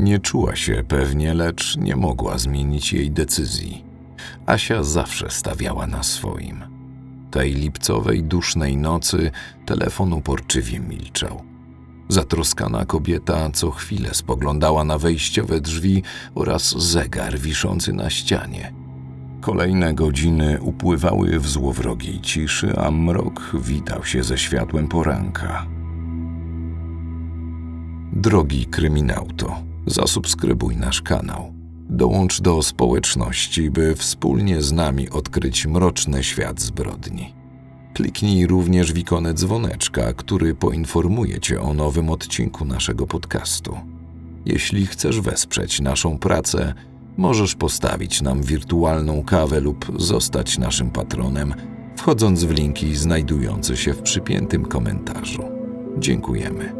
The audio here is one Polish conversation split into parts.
Nie czuła się pewnie, lecz nie mogła zmienić jej decyzji. Asia zawsze stawiała na swoim. Tej lipcowej, dusznej nocy telefon uporczywie milczał. Zatroskana kobieta co chwilę spoglądała na wejściowe drzwi oraz zegar wiszący na ścianie. Kolejne godziny upływały w złowrogiej ciszy, a mrok witał się ze światłem poranka. Drogi kryminauto, zasubskrybuj nasz kanał. Dołącz do społeczności, by wspólnie z nami odkryć mroczny świat zbrodni. Kliknij również w ikonę dzwoneczka, który poinformuje Cię o nowym odcinku naszego podcastu. Jeśli chcesz wesprzeć naszą pracę, możesz postawić nam wirtualną kawę lub zostać naszym patronem, wchodząc w linki znajdujące się w przypiętym komentarzu. Dziękujemy.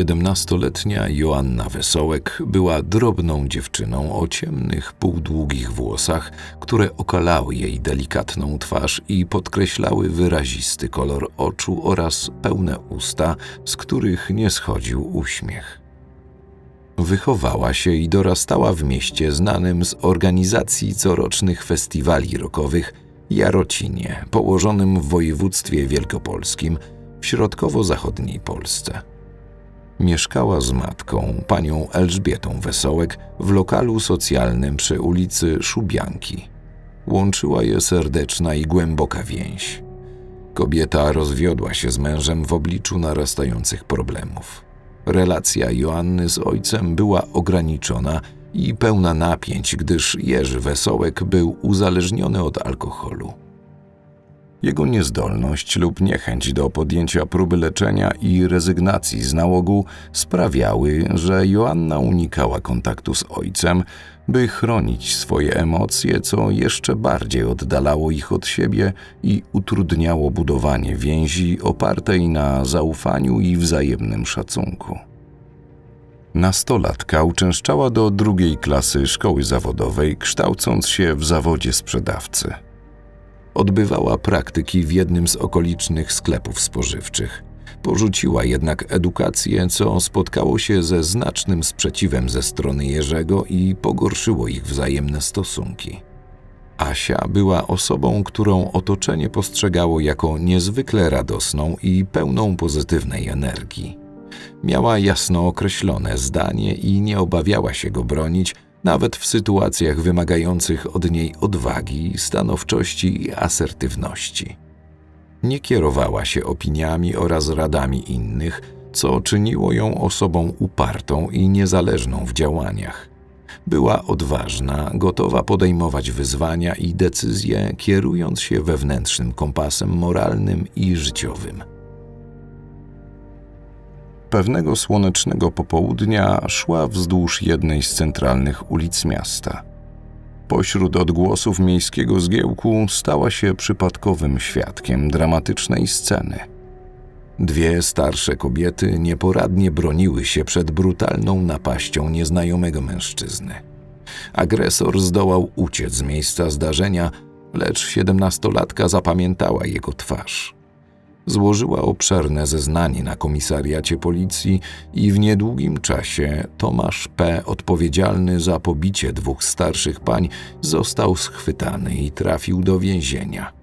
Siedemnastoletnia Joanna Wesołek była drobną dziewczyną o ciemnych, półdługich włosach, które okalały jej delikatną twarz i podkreślały wyrazisty kolor oczu oraz pełne usta, z których nie schodził uśmiech. Wychowała się i dorastała w mieście znanym z organizacji corocznych festiwali rockowych Jarocinie, położonym w województwie wielkopolskim w środkowo-zachodniej Polsce. Mieszkała z matką, panią Elżbietą Wesołek, w lokalu socjalnym przy ulicy Szubianki. Łączyła je serdeczna i głęboka więź. Kobieta rozwiodła się z mężem w obliczu narastających problemów. Relacja Joanny z ojcem była ograniczona i pełna napięć, gdyż Jerzy Wesołek był uzależniony od alkoholu. Jego niezdolność lub niechęć do podjęcia próby leczenia i rezygnacji z nałogu sprawiały, że Joanna unikała kontaktu z ojcem, by chronić swoje emocje, co jeszcze bardziej oddalało ich od siebie i utrudniało budowanie więzi opartej na zaufaniu i wzajemnym szacunku. Nastolatka uczęszczała do drugiej klasy szkoły zawodowej, kształcąc się w zawodzie sprzedawcy. Odbywała praktyki w jednym z okolicznych sklepów spożywczych. Porzuciła jednak edukację, co spotkało się ze znacznym sprzeciwem ze strony Jerzego i pogorszyło ich wzajemne stosunki. Asia była osobą, którą otoczenie postrzegało jako niezwykle radosną i pełną pozytywnej energii. Miała jasno określone zdanie i nie obawiała się go bronić, nawet w sytuacjach wymagających od niej odwagi, stanowczości i asertywności. Nie kierowała się opiniami oraz radami innych, co czyniło ją osobą upartą i niezależną w działaniach. Była odważna, gotowa podejmować wyzwania i decyzje, kierując się wewnętrznym kompasem moralnym i życiowym. Pewnego słonecznego popołudnia szła wzdłuż jednej z centralnych ulic miasta. Pośród odgłosów miejskiego zgiełku stała się przypadkowym świadkiem dramatycznej sceny. Dwie starsze kobiety nieporadnie broniły się przed brutalną napaścią nieznajomego mężczyzny. Agresor zdołał uciec z miejsca zdarzenia, lecz siedemnastolatka zapamiętała jego twarz złożyła obszerne zeznanie na komisariacie policji i w niedługim czasie Tomasz P., odpowiedzialny za pobicie dwóch starszych pań, został schwytany i trafił do więzienia.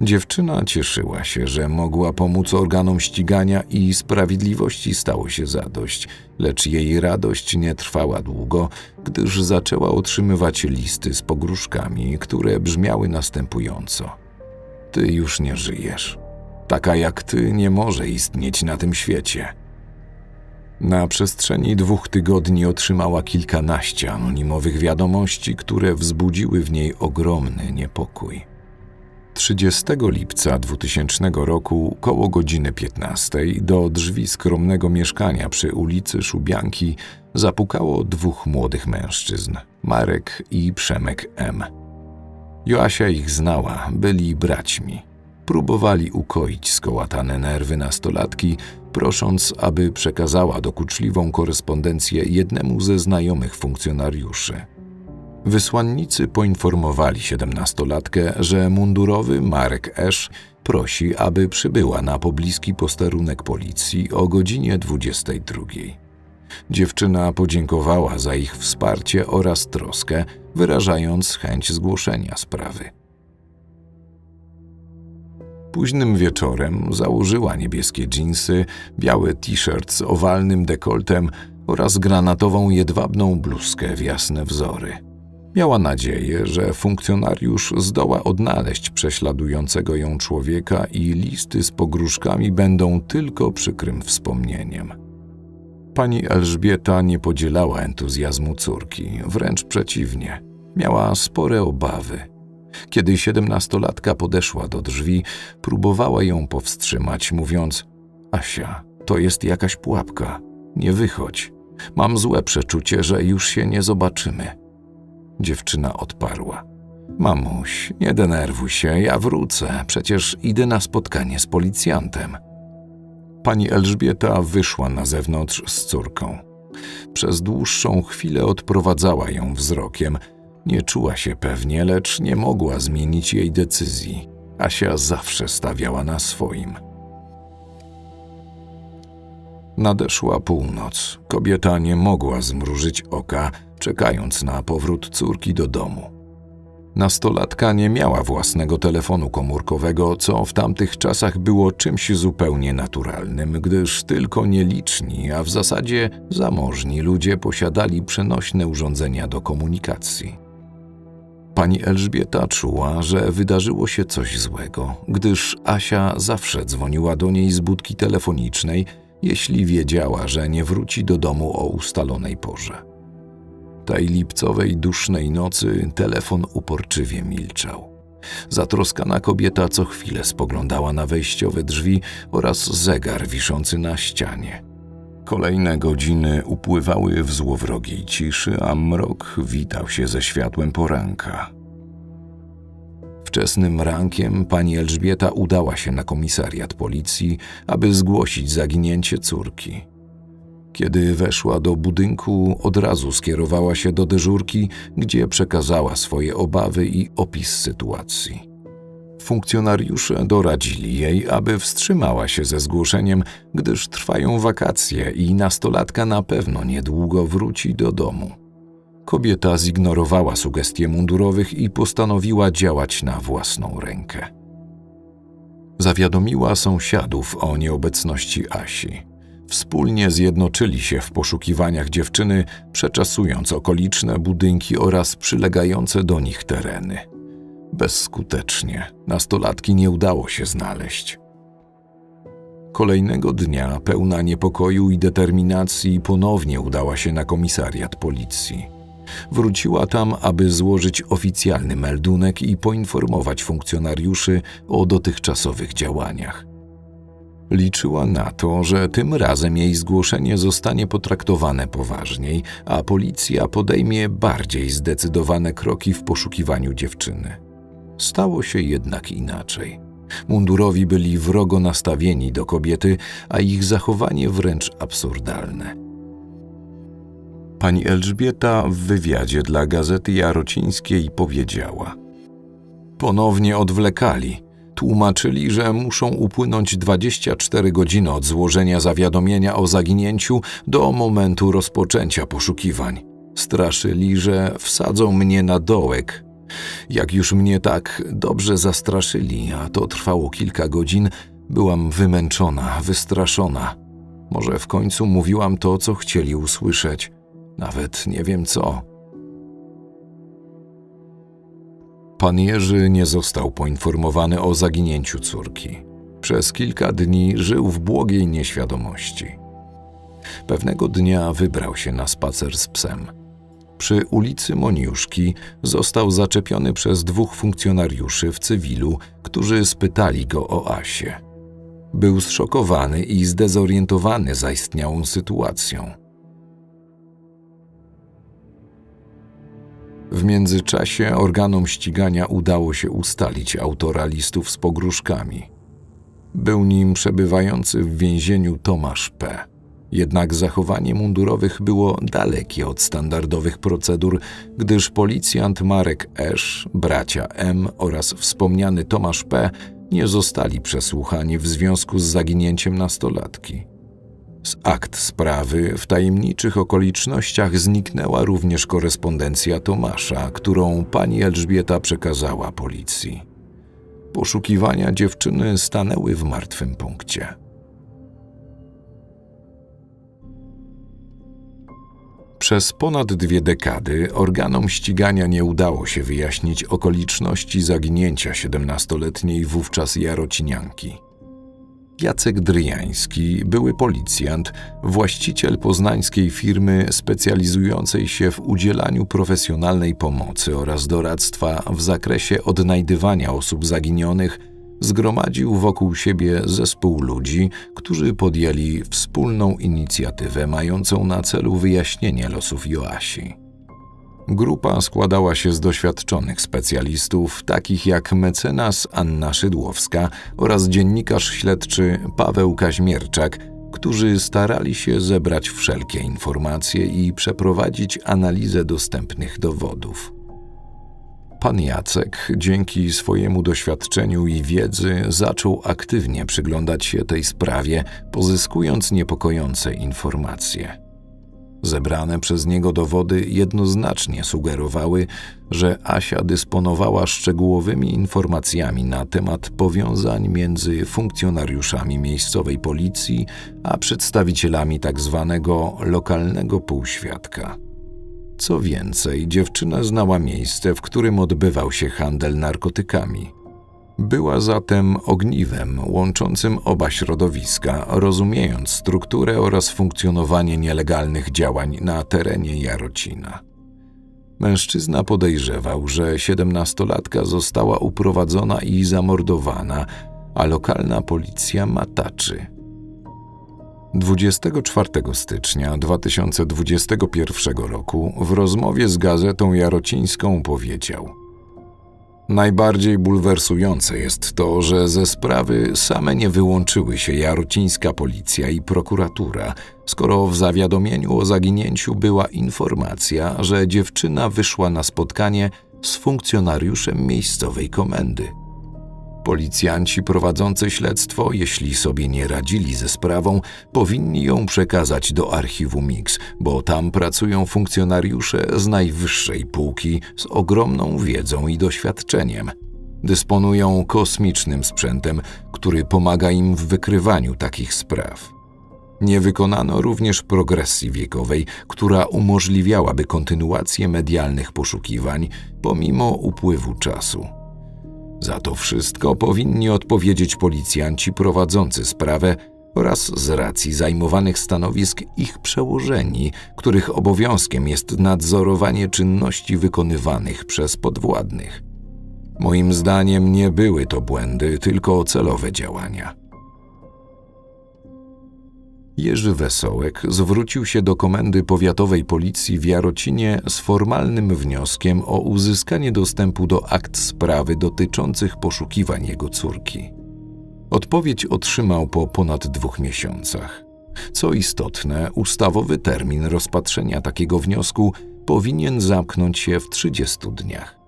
Dziewczyna cieszyła się, że mogła pomóc organom ścigania i sprawiedliwości stało się zadość, lecz jej radość nie trwała długo, gdyż zaczęła otrzymywać listy z pogróżkami, które brzmiały następująco: Ty już nie żyjesz. Taka jak ty nie może istnieć na tym świecie. Na przestrzeni dwóch tygodni otrzymała kilkanaście anonimowych wiadomości, które wzbudziły w niej ogromny niepokój. 30 lipca 2000 roku koło godziny 15 do drzwi skromnego mieszkania przy ulicy Szubianki zapukało dwóch młodych mężczyzn, Marek i Przemek M. Joasia ich znała, byli braćmi. Próbowali ukoić skołatane nerwy nastolatki, prosząc, aby przekazała dokuczliwą korespondencję jednemu ze znajomych funkcjonariuszy. Wysłannicy poinformowali siedemnastolatkę, że mundurowy Marek Esz prosi, aby przybyła na pobliski posterunek policji o godzinie 22. Dziewczyna podziękowała za ich wsparcie oraz troskę, wyrażając chęć zgłoszenia sprawy. Późnym wieczorem założyła niebieskie dżinsy, biały t-shirt z owalnym dekoltem oraz granatową jedwabną bluzkę w jasne wzory. Miała nadzieję, że funkcjonariusz zdoła odnaleźć prześladującego ją człowieka i listy z pogróżkami będą tylko przykrym wspomnieniem. Pani Elżbieta nie podzielała entuzjazmu córki, wręcz przeciwnie. Miała spore obawy. Kiedy siedemnastolatka podeszła do drzwi, próbowała ją powstrzymać, mówiąc: Asia, to jest jakaś pułapka. Nie wychodź. Mam złe przeczucie, że już się nie zobaczymy. Dziewczyna odparła. Mamuś, nie denerwuj się, ja wrócę, przecież idę na spotkanie z policjantem. Pani Elżbieta wyszła na zewnątrz z córką. Przez dłuższą chwilę odprowadzała ją wzrokiem. Nie czuła się pewnie, lecz nie mogła zmienić jej decyzji. Asia zawsze stawiała na swoim. Nadeszła północ. Kobieta nie mogła zmrużyć oka, czekając na powrót córki do domu. Nastolatka nie miała własnego telefonu komórkowego, co w tamtych czasach było czymś zupełnie naturalnym, gdyż tylko nieliczni, a w zasadzie zamożni ludzie posiadali przenośne urządzenia do komunikacji. Pani Elżbieta czuła, że wydarzyło się coś złego, gdyż Asia zawsze dzwoniła do niej z budki telefonicznej, jeśli wiedziała, że nie wróci do domu o ustalonej porze. Tej lipcowej, dusznej nocy telefon uporczywie milczał. Zatroskana kobieta co chwilę spoglądała na wejściowe drzwi oraz zegar wiszący na ścianie. Kolejne godziny upływały w złowrogiej ciszy, a mrok witał się ze światłem poranka. Wczesnym rankiem pani Elżbieta udała się na komisariat policji, aby zgłosić zaginięcie córki. Kiedy weszła do budynku, od razu skierowała się do dyżurki, gdzie przekazała swoje obawy i opis sytuacji. Funkcjonariusze doradzili jej, aby wstrzymała się ze zgłoszeniem, gdyż trwają wakacje i nastolatka na pewno niedługo wróci do domu. Kobieta zignorowała sugestie mundurowych i postanowiła działać na własną rękę. Zawiadomiła sąsiadów o nieobecności Asi. Wspólnie zjednoczyli się w poszukiwaniach dziewczyny, przeczasując okoliczne budynki oraz przylegające do nich tereny. Bezskutecznie nastolatki nie udało się znaleźć. Kolejnego dnia, pełna niepokoju i determinacji, ponownie udała się na komisariat policji. Wróciła tam, aby złożyć oficjalny meldunek i poinformować funkcjonariuszy o dotychczasowych działaniach. Liczyła na to, że tym razem jej zgłoszenie zostanie potraktowane poważniej, a policja podejmie bardziej zdecydowane kroki w poszukiwaniu dziewczyny. Stało się jednak inaczej. Mundurowi byli wrogo nastawieni do kobiety, a ich zachowanie wręcz absurdalne. Pani Elżbieta w wywiadzie dla Gazety Jarocińskiej powiedziała: Ponownie odwlekali. Tłumaczyli, że muszą upłynąć 24 godziny od złożenia zawiadomienia o zaginięciu do momentu rozpoczęcia poszukiwań. Straszyli, że wsadzą mnie na dołek. Jak już mnie tak dobrze zastraszyli, a to trwało kilka godzin, byłam wymęczona, wystraszona. Może w końcu mówiłam to, co chcieli usłyszeć. Nawet nie wiem co. Pan Jerzy nie został poinformowany o zaginięciu córki. Przez kilka dni żył w błogiej nieświadomości. Pewnego dnia wybrał się na spacer z psem. Przy ulicy Moniuszki został zaczepiony przez dwóch funkcjonariuszy w cywilu, którzy spytali go o Asię. Był zszokowany i zdezorientowany zaistniałą sytuacją. W międzyczasie organom ścigania udało się ustalić autora listów z pogróżkami. Był nim przebywający w więzieniu Tomasz P. Jednak zachowanie mundurowych było dalekie od standardowych procedur, gdyż policjant Marek Esz, bracia M oraz wspomniany Tomasz P. nie zostali przesłuchani w związku z zaginięciem nastolatki. Z akt sprawy w tajemniczych okolicznościach zniknęła również korespondencja Tomasza, którą pani Elżbieta przekazała policji. Poszukiwania dziewczyny stanęły w martwym punkcie. Przez ponad dwie dekady organom ścigania nie udało się wyjaśnić okoliczności zaginięcia 17-letniej wówczas Jarocinianki. Jacek Dryjański, były policjant, właściciel poznańskiej firmy specjalizującej się w udzielaniu profesjonalnej pomocy oraz doradztwa w zakresie odnajdywania osób zaginionych, zgromadził wokół siebie zespół ludzi, którzy podjęli wspólną inicjatywę mającą na celu wyjaśnienie losów Joasi. Grupa składała się z doświadczonych specjalistów, takich jak mecenas Anna Szydłowska oraz dziennikarz śledczy Paweł Kaźmierczak, którzy starali się zebrać wszelkie informacje i przeprowadzić analizę dostępnych dowodów. Pan Jacek, dzięki swojemu doświadczeniu i wiedzy, zaczął aktywnie przyglądać się tej sprawie, pozyskując niepokojące informacje. Zebrane przez niego dowody jednoznacznie sugerowały, że Asia dysponowała szczegółowymi informacjami na temat powiązań między funkcjonariuszami miejscowej policji a przedstawicielami tzw. Tak lokalnego półświadka. Co więcej, dziewczyna znała miejsce, w którym odbywał się handel narkotykami. Była zatem ogniwem łączącym oba środowiska, rozumiejąc strukturę oraz funkcjonowanie nielegalnych działań na terenie Jarocina. Mężczyzna podejrzewał, że siedemnastolatka została uprowadzona i zamordowana, a lokalna policja mataczy. 24 stycznia 2021 roku w rozmowie z gazetą jarocińską powiedział – Najbardziej bulwersujące jest to, że ze sprawy same nie wyłączyły się jarocińska policja i prokuratura, skoro w zawiadomieniu o zaginięciu była informacja, że dziewczyna wyszła na spotkanie z funkcjonariuszem miejscowej komendy. Policjanci prowadzący śledztwo, jeśli sobie nie radzili ze sprawą, powinni ją przekazać do archiwum Mix, bo tam pracują funkcjonariusze z najwyższej półki z ogromną wiedzą i doświadczeniem. Dysponują kosmicznym sprzętem, który pomaga im w wykrywaniu takich spraw. Nie wykonano również progresji wiekowej, która umożliwiałaby kontynuację medialnych poszukiwań pomimo upływu czasu. Za to wszystko powinni odpowiedzieć policjanci prowadzący sprawę oraz z racji zajmowanych stanowisk ich przełożeni, których obowiązkiem jest nadzorowanie czynności wykonywanych przez podwładnych. Moim zdaniem nie były to błędy, tylko celowe działania. Jerzy Wesołek zwrócił się do Komendy Powiatowej Policji w Jarocinie z formalnym wnioskiem o uzyskanie dostępu do akt sprawy dotyczących poszukiwań jego córki. Odpowiedź otrzymał po ponad dwóch miesiącach. Co istotne, ustawowy termin rozpatrzenia takiego wniosku powinien zamknąć się w 30 dniach.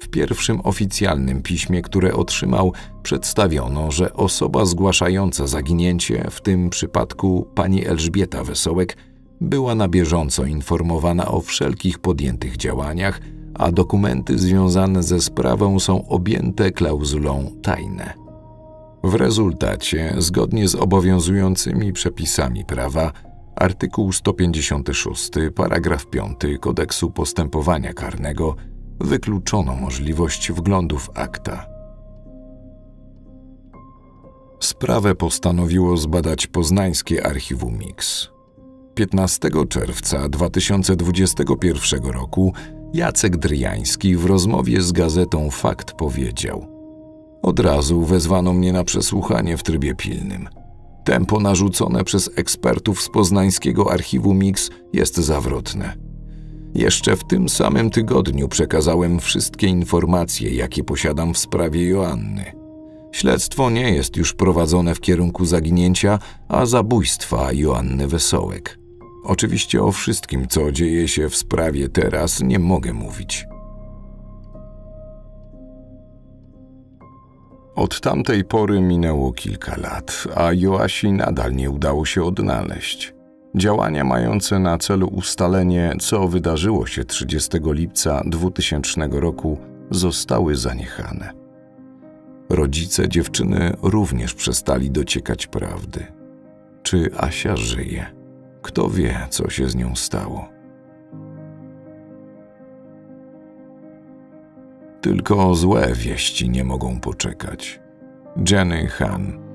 W pierwszym oficjalnym piśmie, które otrzymał, przedstawiono, że osoba zgłaszająca zaginięcie, w tym przypadku pani Elżbieta Wesołek, była na bieżąco informowana o wszelkich podjętych działaniach, a dokumenty związane ze sprawą są objęte klauzulą tajne. W rezultacie, zgodnie z obowiązującymi przepisami prawa, artykuł 156, paragraf 5 Kodeksu Postępowania Karnego wykluczono możliwość wglądu w akta. Sprawę postanowiło zbadać poznańskie archiwum Mix. 15 czerwca 2021 roku Jacek Dryjański w rozmowie z gazetą Fakt powiedział: Od razu wezwano mnie na przesłuchanie w trybie pilnym. Tempo narzucone przez ekspertów z poznańskiego archiwum Mix jest zawrotne. Jeszcze w tym samym tygodniu przekazałem wszystkie informacje, jakie posiadam w sprawie Joanny. Śledztwo nie jest już prowadzone w kierunku zaginięcia, a zabójstwa Joanny Wesołek. Oczywiście o wszystkim, co dzieje się w sprawie teraz, nie mogę mówić. Od tamtej pory minęło kilka lat, a Joasi nadal nie udało się odnaleźć. Działania mające na celu ustalenie, co wydarzyło się 30 lipca 2000 roku, zostały zaniechane. Rodzice dziewczyny również przestali dociekać prawdy. Czy Asia żyje? Kto wie, co się z nią stało? Tylko złe wieści nie mogą poczekać. Jenny Han.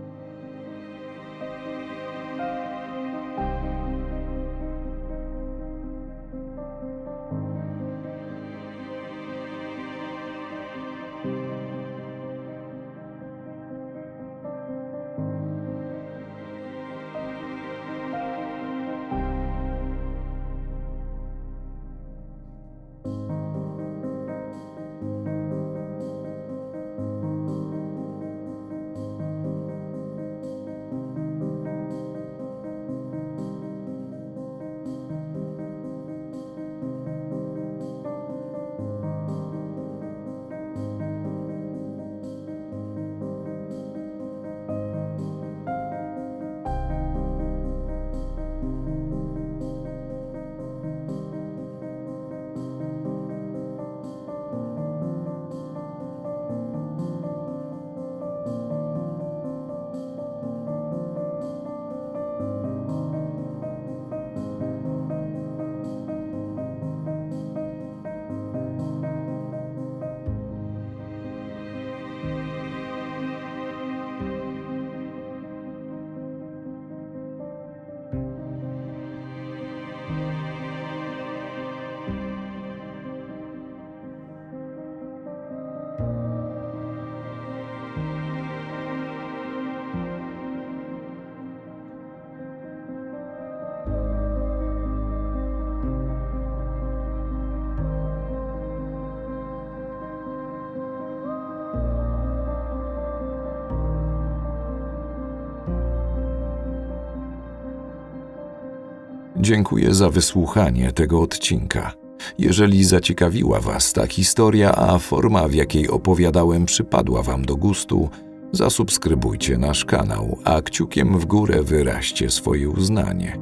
Dziękuję za wysłuchanie tego odcinka. Jeżeli zaciekawiła Was ta historia, a forma, w jakiej opowiadałem, przypadła Wam do gustu, zasubskrybujcie nasz kanał, a kciukiem w górę wyraźcie swoje uznanie.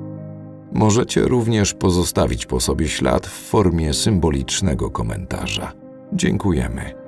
Możecie również pozostawić po sobie ślad w formie symbolicznego komentarza. Dziękujemy.